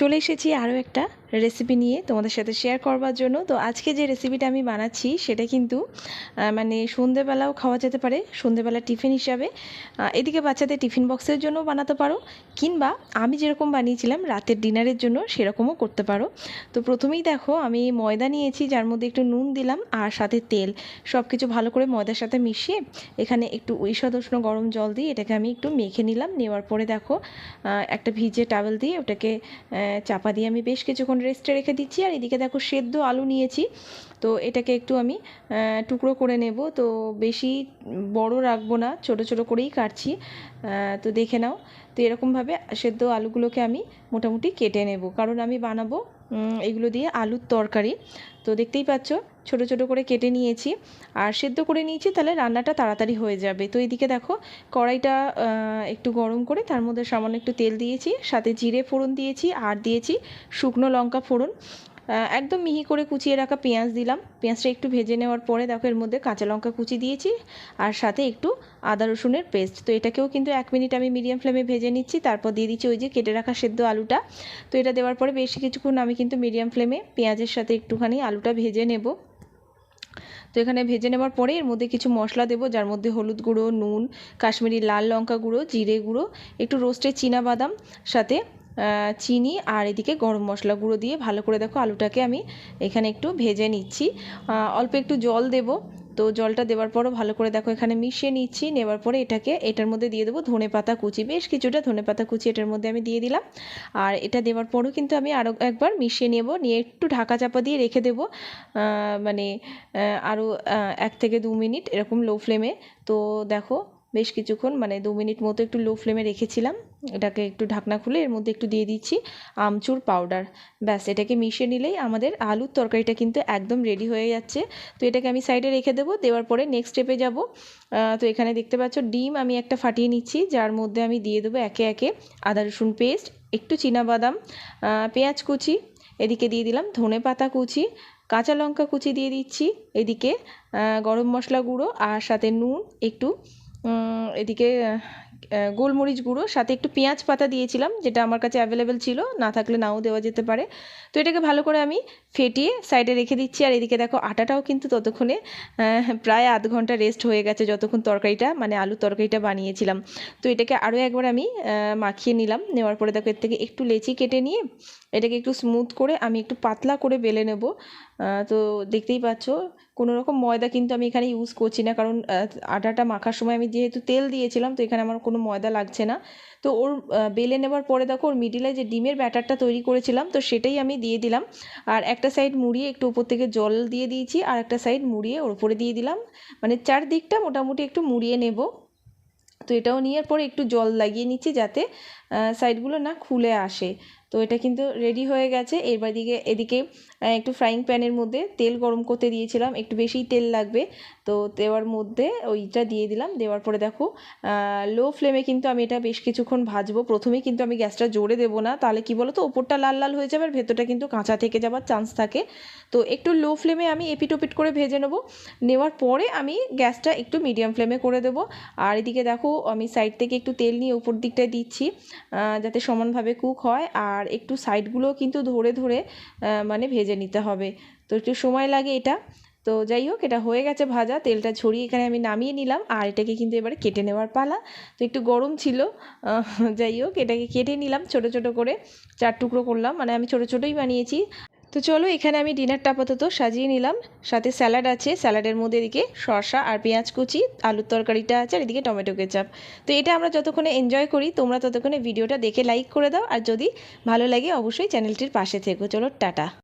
চলে এসেছি আরও একটা রেসিপি নিয়ে তোমাদের সাথে শেয়ার করবার জন্য। তো আজকে যে রেসিপিটা আমি বানাচ্ছি, সেটা কিন্তু মানে সন্ধেবেলাও খাওয়া যেতে পারে সন্ধেবেলা টিফিন হিসাবে। এদিকে বাচ্চাদের টিফিন বক্সের জন্য বানাতে পারো, কিংবা আমি যেরকম বানিয়েছিলাম, রাতের ডিনারের জন্য সেরকমও করতে পারো। তো প্রথমেই দেখো, আমি ময়দা নিয়েছি, যার মধ্যে একটু নুন দিলাম আর সাথে তেল। সব কিছু ভালো করে ময়দার সাথে মিশিয়ে এখানে একটু ঈষদ উষ্ণ গরম জল দিয়ে এটাকে আমি একটু মেখে নিলাম। নেওয়ার পরে দেখো একটা ভিজে টাওয়েল দিয়ে ওটাকে চাপা দিয়ে আমি বেশ কিছুক্ষণ রেস্টে রেখে দিচ্ছি। আর এদিকে দেখো সেদ্ধ আলু নিয়েছি। তো এটাকে একটু আমি টুকরো করে নেব। তো বেশি বড় রাখব না, ছোট ছোট করেই কাটছি। তো দেখে নাও। তো এরকমভাবে সেদ্ধ আলুগুলোকে আমি মোটামুটি কেটে নেব। কারণ আমি বানাবো এগুলো দিয়ে আলুর তরকারি। তো দেখতেই পাচ্ছ, ছোট ছোট করে কেটে নিয়েছি। আর সেদ্ধ করে নিয়েছি, তাহলে রান্নাটা তাড়াতাড়ি হয়ে যাবে। তো এদিকে দেখো, কড়াইটা একটু গরম করে তার মধ্যে সামান্য একটু তেল দিয়েছি, সাথে জিরে ফোড়ন দিয়েছি, আর দিয়েছি শুকনো লঙ্কা ফোড়ন। একদম মিহি করে কুচিয়ে রাখা পেঁয়াজ দিলাম। পেঁয়াজটা একটু ভেজে নেওয়ার পরে দেখো, এর মধ্যে কাঁচা লঙ্কা কুচি দিয়েছি আর সাথে একটু আদা রসুনের পেস্ট। তো এটাকেও কিন্তু এক মিনিট আমি মিডিয়াম ফ্লেমে ভেজে নিচ্ছি, তারপর দিয়ে দিচ্ছি ওই যে কেটে রাখা সেদ্ধ আলুটা। তো এটা দেওয়ার পরে বেশ কিছুক্ষণ আমি কিন্তু মিডিয়াম ফ্লেমে পেঁয়াজের সাথে একটুখানি আলুটা ভেজে নেব। তো এখানে ভেজে নেওয়ার পরে এর মধ্যে কিছু মশলা দেবো, যার মধ্যে হলুদ গুঁড়ো, নুন, কাশ্মীরি লাল লঙ্কা গুঁড়ো, জিরে গুঁড়ো, একটু রোস্টেড বাদাম সাথে চিনি আর এদিকে গরম মশলা গুঁড়ো দিয়ে ভালো করে দেখো আলুটাকে আমি এখানে একটু ভেজে নিচ্ছি। অল্প একটু জল দেবো। তো জলটা দেওয়ার পরও ভালো করে দেখো এখানে মিশিয়ে নিচ্ছি। নেওয়ার পরে এটাকে এটার মধ্যে দিয়ে দেবো ধনে পাতা কুচি। বেশ কিছুটা ধনে পাতা কুচি এটার মধ্যে আমি দিয়ে দিলাম। আর এটা দেওয়ার পরও কিন্তু আমি আরও একবার মিশিয়ে নেব। নিয়ে একটু ঢাকা চাপা দিয়ে রেখে দেবো। মানে আরও এক থেকে দু মিনিট এরকম লো ফ্লেমে। তো দেখো বেশ কিছুক্ষণ মানে দু মিনিট মতো একটু লো ফ্লেমে রেখেছিলাম। এটাকে একটু ঢাকনা খুলে এর মধ্যে একটু দিয়ে দিচ্ছি আমচুর পাউডার ব্যাস, এটাকে মিশিয়ে নিলেই আমাদের আলুর তরকারিটা কিন্তু একদম রেডি হয়ে যাচ্ছে। তো এটাকে আমি সাইডে রেখে দেবো, দেওয়ার পরে নেক্সট স্টেপে যাব। তো এখানে দেখতে পাচ্ছ, ডিম আমি একটা ফাটিয়ে নিচ্ছি, যার মধ্যে আমি দিয়ে দেবো একে একে আদা, রসুন পেস্ট একটু বাদাম পেঁয়াজ কুচি, এদিকে দিয়ে দিলাম ধনে পাতা কুচি, কাঁচা লঙ্কা কুচি দিয়ে দিচ্ছি, এদিকে গরম মশলা গুঁড়ো, আর সাথে নুন, একটু Mm, এদিকে গোলমরিচ গুঁড়ো, সাথে একটু পেঁয়াজ পাতা দিয়েছিলাম, যেটা আমার কাছে অ্যাভেলেবেল ছিল, না থাকলে নাও দেওয়া যেতে পারে। তো এটাকে ভালো করে আমি ফেটিয়ে সাইডে রেখে দিচ্ছি, আর এদিকে দেখো আটাটাও কিন্তু ততক্ষণে প্রায় আধ ঘণ্টা রেস্ট হয়ে গেছে যতক্ষণ তরকারিটা মানে আলুর তরকারিটা বানিয়েছিলাম। তো এটাকে আরও একবার আমি মাখিয়ে নিলাম, নেওয়ার পরে দেখো এর থেকে একটু লেচি কেটে নিয়ে, এটাকে একটু স্মুথ করে আমি একটু পাতলা করে বেলে নেব। তো দেখতেই পাচ্ছ কোনো রকম ময়দা কিন্তু আমি এখানে ইউজ করছি না, কারণ আটাটা মাখার সময় আমি যেহেতু তেল দিয়েছিলাম, তো এখানে আমার কোনো ময়দা লাগছে না। তো ওর বেলে নেবার পরে দেখো ওর মিডিলে যে ডিমের ব্যাটারটা তৈরি করেছিলাম, তো সেটাই আমি দিয়ে দিলাম। আর একটা সাইড মুড়িয়ে একটু উপর থেকে জল দিয়ে দিয়েছি, আর একটা সাইড মুড়িয়ে ওর উপরে দিয়ে দিলাম। মানে চারদিকটা মোটামুটি একটু মুড়িয়ে নেব। তো এটাও নেওয়ার পরে একটু জল লাগিয়ে নিচ্ছি যাতে সাইডগুলো না খুলে আসে। তো এটা কিন্তু রেডি হয়ে গেছে। এবার দিকে এদিকে একটু ফ্রাইং প্যানের মধ্যে তেল গরম করতে দিয়েছিলাম। একটু বেশিই তেল লাগবে। তো দেওয়ার মধ্যে ওইটা দিয়ে দিলাম। দেওয়ার পরে দেখো লো ফ্লেমে কিন্তু আমি এটা বেশ কিছুক্ষণ ভাজবো। প্রথমেই কিন্তু আমি গ্যাসটা জোরে দেবো না। তাহলে কি বলো তো ওপরটা লাল লাল হয়ে যাবে আর ভেতরটা কিন্তু কাঁচা থেকে যাওয়ার চান্স থাকে। তো একটু লো ফ্লেমে আমি এপিট ওপিট করে ভেজে নেব। নেওয়ার পরে আমি গ্যাসটা একটু মিডিয়াম ফ্লেমে করে দেবো। আর এদিকে দেখো, আমি সাইড থেকে একটু তেল নিয়ে উপর দিকটায় দিচ্ছি। যাতে সমানভাবে কুক হয় আর একটু সাইডগুলোও কিন্তু ধরে ধরে মানে ভেজে নিতে হবে। তো একটু সময় লাগে এটা। তো যাই হোক, এটা হয়ে গেছে ভাজা। তেলটা ছড়িয়ে এখানে আমি নামিয়ে নিলাম আর এটাকে কিন্তু এবারে কেটে নেওয়ার পালা। তো একটু গরম ছিল যাই হোক, এটাকে কেটে নিলাম ছোট ছোট করে। চার টুকরো করলাম মানে আমি ছোট ছোটোই বানিয়েছি। তো চলো এখানে আমি ডিনারটা আপাতত সাজিয়ে নিলাম। সাথে স্যালাড আছে, স্যালাডের মধ্যে এদিকে শসা আর পেঁয়াজ কুচি, আলুর তরকারিটা আছে আর এদিকে টমেটো কেচাপ। তো এটা আমরা যতক্ষণে এনজয় করি, তোমরা ততক্ষণে ভিডিওটা দেখে লাইক করে দাও। আর যদি ভালো লাগে, অবশ্যই চ্যানেলটির পাশে থেকো। চলো, টাটা।